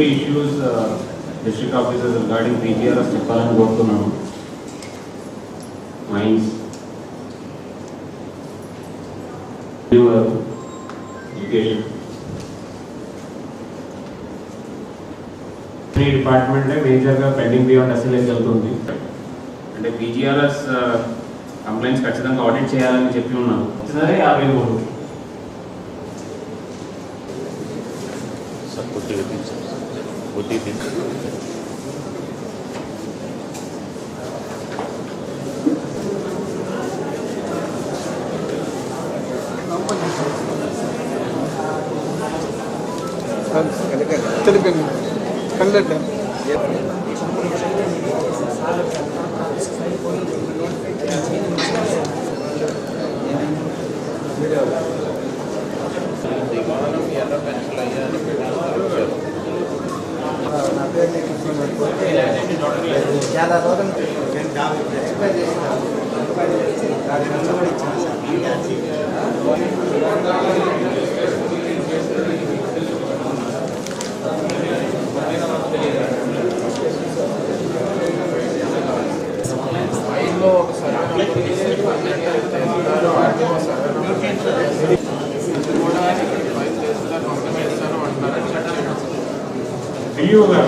Three issues district officers regarding PGRS చెప్పాలని కోరుతున్నాను. Mines education ఈ డిపార్ట్మెంటే మేజర్గా పెండింగ్ బియాండ్ ఎస్ఎల్ఏకి వెళ్తుంది. అంటే పీజీఆర్ఎస్ కంప్లైంట్స్ ఖచ్చితంగా ఆడిట్ చేయాలని చెప్పి ఉన్నారు సరే యాభై మూడు. Sir What do you think? கல்லட்ட வீடியோ Yiyorlar.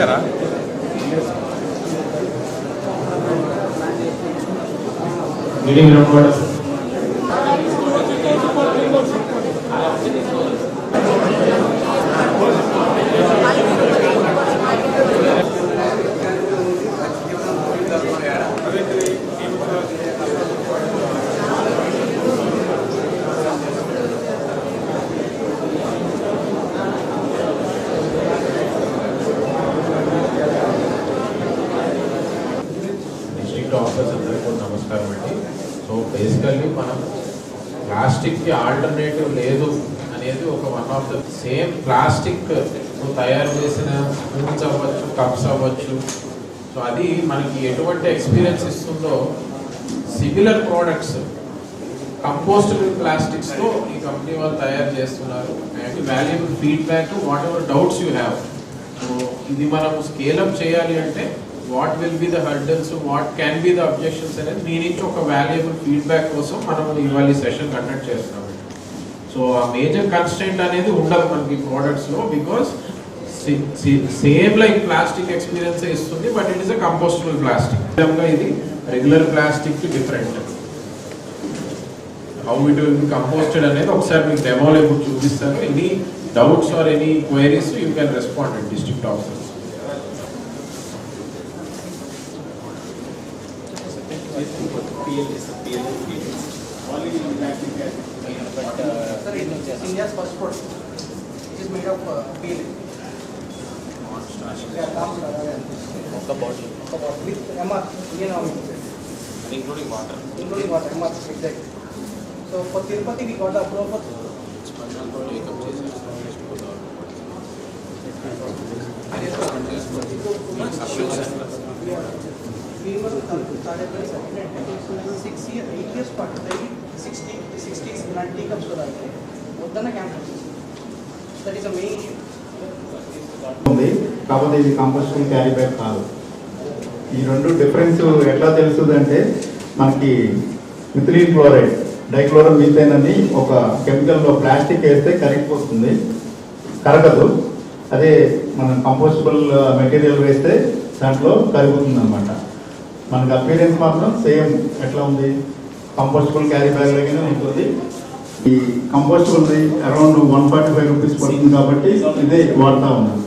చేశారా? రిజిస్టర్ ఇంతకుముందు మీటింగ్ రిపోర్ట్ డిస్ట్రిక్ట్ ఆఫీసర్స్ అందరికీ కూడా నమస్కారం అండి సో బేసికల్లీ మనం ప్లాస్టిక్కి ఆల్టర్నేటివ్ లేదు అనేది ఒక one of the same plastic తయారు చేసిన స్పూన్స్ అవ్వచ్చు కప్స్ అవ్వచ్చు. సో అది మనకి ఎటువంటి ఎక్స్పీరియన్స్ ఇస్తుందో సిమిలర్ ప్రోడక్ట్స్ కంపోస్టబుల్ ప్లాస్టిక్స్తో ఈ కంపెనీ వాళ్ళు తయారు చేస్తున్నారు. And valuable feedback whatever doubts you have so ఇది మనం స్కేలప్ చేయాలి అంటే what will be the hurdles what can be the objections అనేది మీ నుంచి ఒక వాల్యుయబుల్ ఫీడ్బ్యాక్ కోసం మనం ఇవాళ ఈ సెషన్ కండక్ట్ చేస్తున్నాం. సో ఆ మేజర్ కన్స్టెంట్ అనేది ఉండదు మనకి ప్రోడక్ట్స్లో because same like plastic experience ఇస్తుంది but it is a compostable plastic ఇది regular plastic different how it will be composted అనేది ఒకసారి మీకు డెమోలో ఇప్పుడు చూపిస్తాను. Any doubts or any queries you can respond PL is a PL only in Latin America. But uh, Sir, India's first port, which is made of uh, PL. Mocha bottle. Mocha bottle with MR, Indian Army. Including water. Including water, MR, exactly. So for Tirupati, we got the approval for. Thank you. We were started by six years, eight years part, sixty, sixties, ninety cups for that. వద్దన్న campus that is a main issue ఉంది. కాకపోతే ఇది composting carry bag కాదు. ఈ రెండు difference ఎట్లా తెలుస్తుంది అంటే మనకి మిథిలీన్ క్లోరైడ్ డైక్లోరో మీథైన్ అని ఒక కెమికల్లో ప్లాస్టిక్ వేస్తే కరిగిపోతుంది. కరగదు. అదే మనం కంపోస్టబుల్ మెటీరియల్ వేస్తే దాంట్లో కరుగుతుంది అనమాట మనకి అపీరెన్స్ మాత్రం సేమ్ ఎట్లా ఉంది? కంపోస్టబుల్ క్యారీ బ్యాగ్ లాగానే ఉంటుంది. ఈ compostable around one forty five rupees పడుతుంది కాబట్టి ఇదే వాడుతూ ఉన్నాను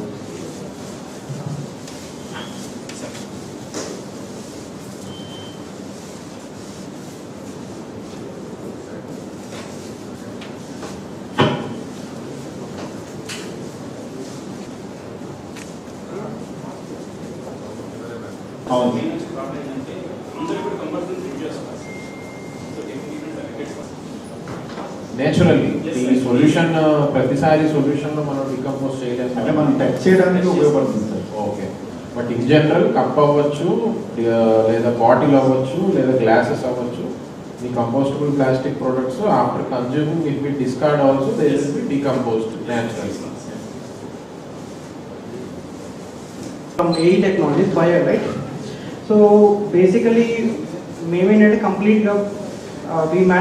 అవును. నేచురల్లీ ఈ సొల్యూషన్ ప్రతిసారి సొల్యూషన్లో మనం డికంపోజ్ చేయలేము అంటే మనం టచ్ చేయడానికి ఉపయోగపడుతుంది sir okay but in general cup అవ్వచ్చు లేదా బాటిల్ అవ్వచ్చు లేదా గ్లాసెస్ అవ్వచ్చు ఈ compostable plastic products after consuming it will discard also they will be decomposed naturally from AE Technologies, Bio, right? So basically, మేమేంటంటే కంప్లీట్గా we we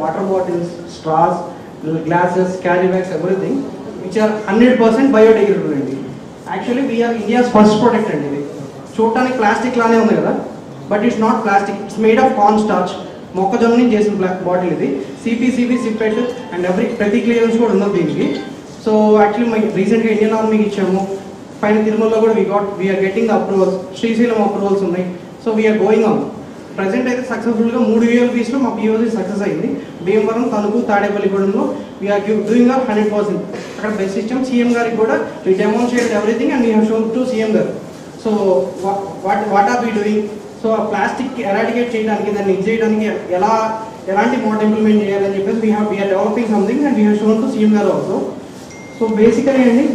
water bottles straws straws, glasses, carry everything everything, are hundred percent biodegradable అండి. Actually we are India's first product అండి ఇది. చూడటానికి plastic లానే ఉంది కదా but it's not plastic it's made of corn starch మొక్కజొన్న నుంచి చేసిన బ్లాక్ బాటిల్ ఇది సిపిసిబి సిపెట్ అండ్ ఎవ్రీ ప్రతి క్లియరెన్స్ కూడా ఉన్నది దీనికి? సో యాక్చువల్లీ మేము రీసెంట్గా ఇండియన్ ఆర్మీకి ఇచ్చాము. పైన తిరుమలలో కూడా we got we're getting approvals Srisailam approvals ఉన్నాయి. So we're going on present అయితే సక్సెస్ఫుల్గా మూడు యూఎల్పీస్లో మా పిఓసి సక్సెస్ అయింది. Bhimavaram Tanuku తాడేపల్లిగూడెంలో we are doing are hundred percent అక్కడ బెస్ట్ సిస్టమ్ సీఎం గారికి కూడా we demonstrate everything and we have shown to CM గారు. So what what are we doing so ఆ ప్లాస్టిక్ ఎరాడికేట్ చేయడానికి దాన్ని ఇది చేయడానికి ఎలా ఎలాంటి మోడల్ ఇంప్లిమెంట్ చేయాలని చెప్పేసి we have we are developing something and we have shown to CM గారు ఆల్సో సో బేసికలీ అండి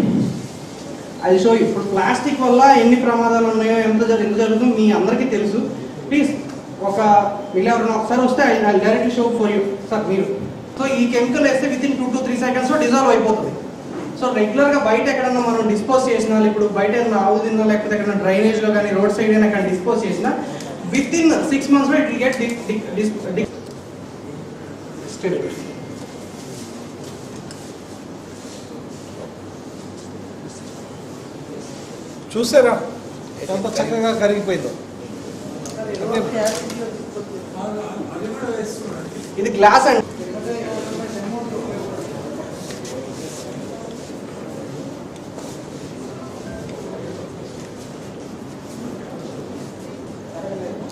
అది సో ఇప్పుడు ప్లాస్టిక్ వల్ల ఎన్ని ప్రమాదాలు ఉన్నాయో ఎంత ఎంత జరుగుతుందో మీ అందరికీ తెలుసు. ఒక వీళ్ళు ఎవరైనా ఒకసారి వస్తే I direct show for you. Sir మీరు. సో ఈ కెమికల్ వేస్తే within two to three సెకండ్స్లో డిజాల్వ్ అయిపోతుంది. సో రెగ్యులర్గా బయట ఎక్కడన్నా మనం డిస్పోజ్ చేసినా ఇప్పుడు బయట ఏదైనా ఆవు తిన్నా లేకపోతే ఎక్కడ డ్రైనేజ్లో కానీ రోడ్ సైడ్ అయినా ఎక్కడ డిస్పోజ్ చేసినా విత్ ఇన్ సిక్స్ మంత్స్లో ఇట్ విల్ గెట్ చూసారా? ఎంత చక్కగా కరిగిపోయిందో. ఇది గ్లాస్ అండి.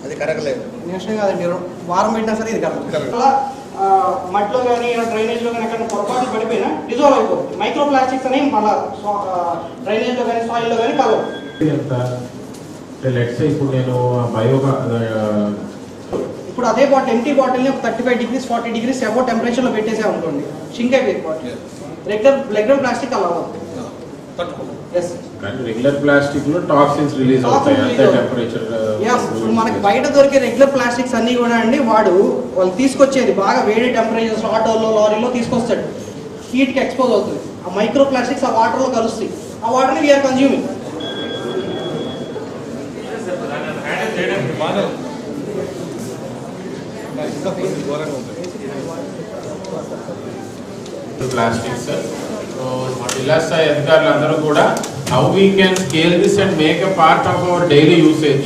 అది కరగలేదు. నేషనల్ కాదండి వారం పెట్టినా సరే ఇది ఆ, మట్టిలో కానీ డ్రైనేజ్లో కానీ ఎక్కడ పొరపాటు పడిపోయినా డిజాల్వ్ అయిపోతుంది. మైక్రో ప్లాస్టిక్స్ అనేవి మళ్ళీ డ్రైనేజ్లో కానీ సాయిల్లో కానీ కలవు ఎంత? లెట్స్ ఇప్పుడు నేను బయోగా ఇప్పుడు అదే బాటిల్ ఎంటీ బాటిల్ని ఒక thirty five degrees forty degrees above టెంపరేచర్లో పెట్టేసే అనుకోండి. షింక్ అయిపోయింది బాటిల్ రెగ్యులర్ రెగ్యులర్ ప్లాస్టిక్ అలా అవుతుంది రెగ్యులర్ ప్లాస్టిక్లో టాక్సిన్స్ రిలీజ్ Toxins అవుతాయి release అంతే అవుతాయి. టెంపరేచర్ ఎస్ ఇప్పుడు మనకి బయట దొరికే రెగ్యులర్ ప్లాస్టిక్స్ అన్ని కూడా అండి వాడు వాళ్ళు తీసుకొచ్చేది బాగా వేడి టెంపరేచర్స్ ఆటోలో లారీలో తీసుకొస్తాడు. హీట్కి ఎక్స్పోజ్ అవుతుంది. ఆ మైక్రో ప్లాస్టిక్స్ ఆ వాటర్లో కలుస్తాయి. ఆ వాటర్ని వీఆర్ కన్జ్యూమింగ్ ప్లాస్టిక్స్ సో మా జిల్లా స్థాయి అధికారులు అందరూ కూడా how we can scale this and make a part of our daily usage